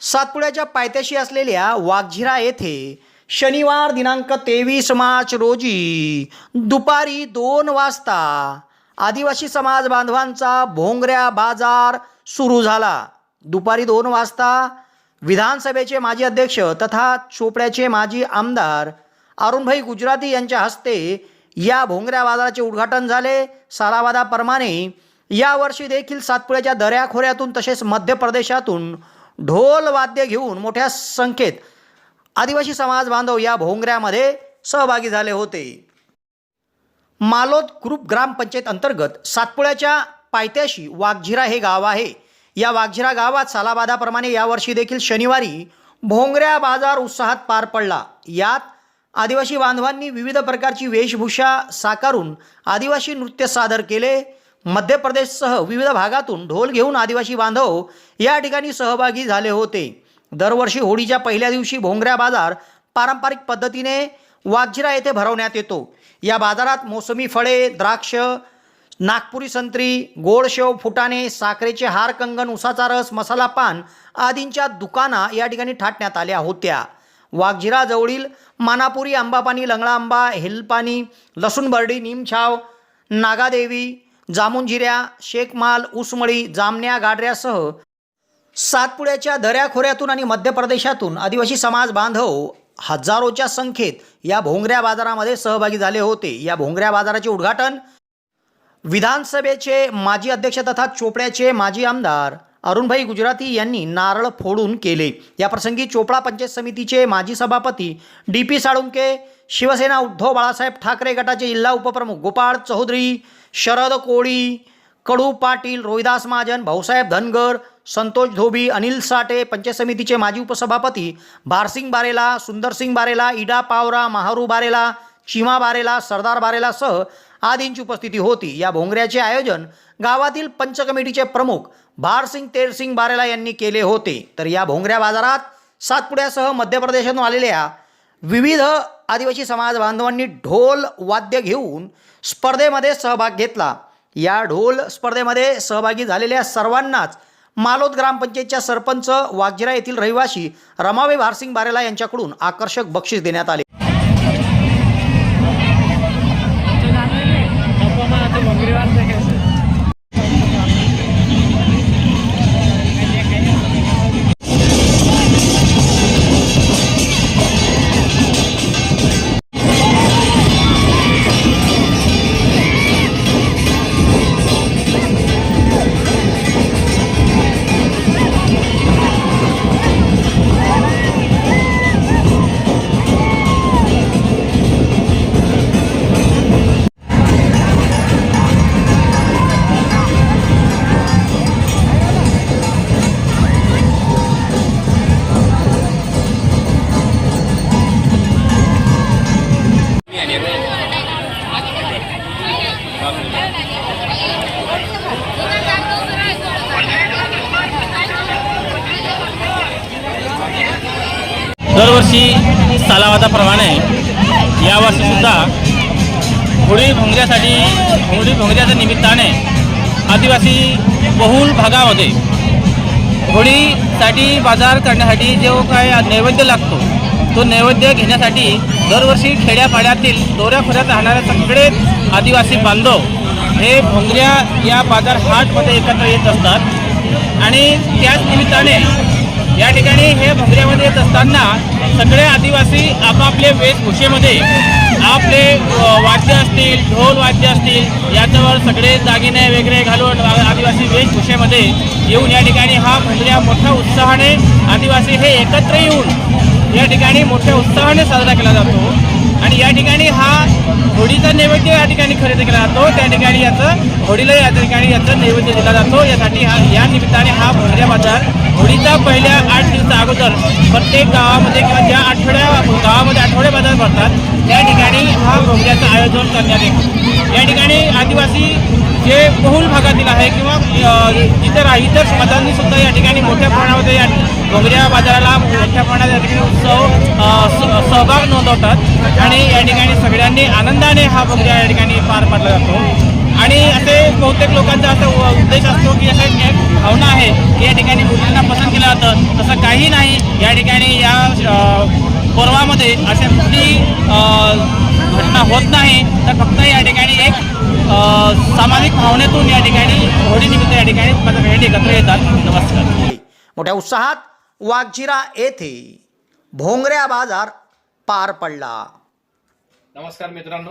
सातपुड्याच्या पायथ्याशी असलेल्या वाघझिरा येथे शनिवार दिनांक तेवीस मार्च रोजी दुपारी दोन वाजता आदिवासी समाज बांधवांचा भोंगऱ्या बाजार सुरू झाला. दुपारी दोन वाजता विधानसभेचे माजी अध्यक्ष तथा चोपड्याचे माजी आमदार अरुणभाई गुजराती यांच्या हस्ते या भोंगऱ्या बाजाराचे उद्घाटन झाले. सारावादाप्रमाणे यावर्षी देखील सातपुड्याच्या दऱ्याखोऱ्यातून तसेच मध्य प्रदेशातून ढोल वाद्य घेऊन मोठ्या संख्येत आदिवासी समाज बांधव या भोंगऱ्यामध्ये सहभागी झाले होते. मालोद ग्रुप ग्रामपंचायत अंतर्गत सातपुळ्याच्या पायथ्याशी वाघझिरा हे गाव आहे. या वाघझिरा गावात सालाबादाप्रमाणे यावर्षी देखील शनिवारी भोंगऱ्या बाजार उत्साहात पार पडला. यात आदिवासी बांधवांनी विविध प्रकारची वेशभूषा साकारून आदिवासी नृत्य सादर केले. मध्य प्रदेशसह विविध भागातून ढोल घेऊन आदिवासी बांधव या ठिकाणी सहभागी झाले होते. दरवर्षी होळीच्या पहिल्या दिवशी भोंगऱ्या बाजार पारंपरिक पद्धतीने वाघजिरा येथे भरवण्यात येतो. या बाजारात मोसमी फळे द्राक्ष नागपुरी संत्री गोड शेव फुटाणे साखरेचे हार कंगन उसाचा रस मसाला पान आदींच्या दुकाना या ठिकाणी ठाटण्यात आल्या होत्या. वाघजिराजवळील मानापुरी आंबापानी लंगडा आंबा हेलपानी लसूण बर्डी निमछाव नागादेवी जामुनजिऱ्या शेकमाल उसमळी जामण्या गाडऱ्यासह सातपुड्याच्या दऱ्याखोऱ्यातून आणि मध्य प्रदेशातून आदिवासी समाज बांधव हजारोच्या संख्येत या भोंगऱ्या बाजारामध्ये सहभागी झाले होते. या भोंगऱ्या बाजाराचे उद्घाटन विधानसभेचे माजी अध्यक्ष तथा चोपड्याचे माजी आमदार अरुणभाई गुजराती यांनी नारळ फोडून केले. याप्रसंगी चोपडा पंचायत समितीचे माजी सभापती डी पी साळुंके शिवसेना उद्धव बाळासाहेब ठाकरे गटाचे जिल्हा उपप्रमुख गोपाळ चौधरी शरद कोळी कडू पाटील रोहिदास महाजन भाऊसाहेब धनगर संतोष धोबी अनिल साठे पंचायत समितीचे माजी उपसभापती भारसिंग बारेला सुंदरसिंग बारेला इडा पावरा महारू बारेला चिमा बारेला सरदार बारेलासह आदींची उपस्थिती होती. या भोंगऱ्याचे आयोजन गावातील पंच कमिटीचे प्रमुख भारसिंग तेरसिंग बारेला यांनी केले होते. तर या भोंगऱ्या बाजारात सातपुड्यासह मध्य प्रदेशातून आलेल्या विविध आदिवासी समाज बांधवांनी ढोल वाद्य घेऊन स्पर्धेमध्ये सहभाग घेतला. या ढोल स्पर्धेमध्ये सहभागी झालेल्या सर्वांनाच मालोद ग्रामपंचायतच्या सरपंच वाघजिरा येथील रहिवासी रमावे भारसिंग बारेला यांच्याकडून आकर्षक बक्षीस देण्यात आले. दरवर्षी सालावादाप्रमाणे यावर्षीसुद्धा होळी भोंगऱ्यासाठी होळी भोंगऱ्याच्या निमित्ताने आदिवासी बहुल भागामध्ये होळीसाठी बाजार करण्यासाठी जो काय नैवेद्य लागतो तो नैवेद्य घेण्यासाठी दरवर्षी खेड्यापाड्यातील दोऱ्याखोऱ्यात राहणारे सगळे आदिवासी बांधव हे भोंगऱ्या या बाजार हाटमध्ये एकत्र येत असतात. आणि त्याच निमित्ताने या ठिकाणी हे भोंगऱ्यामध्ये येत असताना सगळे आदिवासी आपापले वेशभूषेमध्ये आपले वाद्य असतील ढोल वाद्य असतील याच्यावर सगळे दागिने वगैरे घालून आदिवासी वेशभूषेमध्ये येऊन या ठिकाणी हा भोंगऱ्या मोठ्या उत्साहाने आदिवासी हे एकत्र येऊन या ठिकाणी मोठ्या उत्साहाने साजरा केला जातो. आणि या ठिकाणी हा होळीचा नैवेद्य या ठिकाणी खरेदी केला जातो. त्या ठिकाणी याचं होळीला या ठिकाणी याचं नैवेद्य दिला जातो. यासाठी हा या निमित्ताने हा भोंगऱ्या बाजार होळीचा पहिल्या आठ दिवसा अगोदर प्रत्येक गावामध्ये किंवा ज्या आठवड्या गावामध्ये आठवडे बाजार भरतात त्या ठिकाणी हा भोंगऱ्याचं आयोजन करण्यात येतं. या ठिकाणी आदिवासी जे बहुल भागातील आहे किंवा इतर इतर समाजांनी सुद्धा या ठिकाणी मोठ्या प्रमाणामध्ये या भोंगऱ्या बाजाराला मोठ्या प्रमाणात या ठिकाणी उत्सव सहभाग नोंदवतात. आणि या ठिकाणी सगळ्यांनी आनंदाने हा भोंगऱ्या या ठिकाणी पार पाडला जातो. आणि असे बहुतेक लोकांचा असा उद्देश असतो की असा एक भावना आहे की या ठिकाणी मुलींना पसंत केलं जातं. तसं काही नाही. या ठिकाणी या पर्वामध्ये अशा कुठली घटना होत नाही. तर फक्त या ठिकाणी एक अ, सामाजिक भावनेतून या ठिकाणी होळीनिमित्त या ठिकाणी एकत्र येतात. नमस्कार. मोठ्या उत्साहात वाघझिरा येथे भोंगऱ्या बाजार पार पडला. नमस्कार मित्रांनो.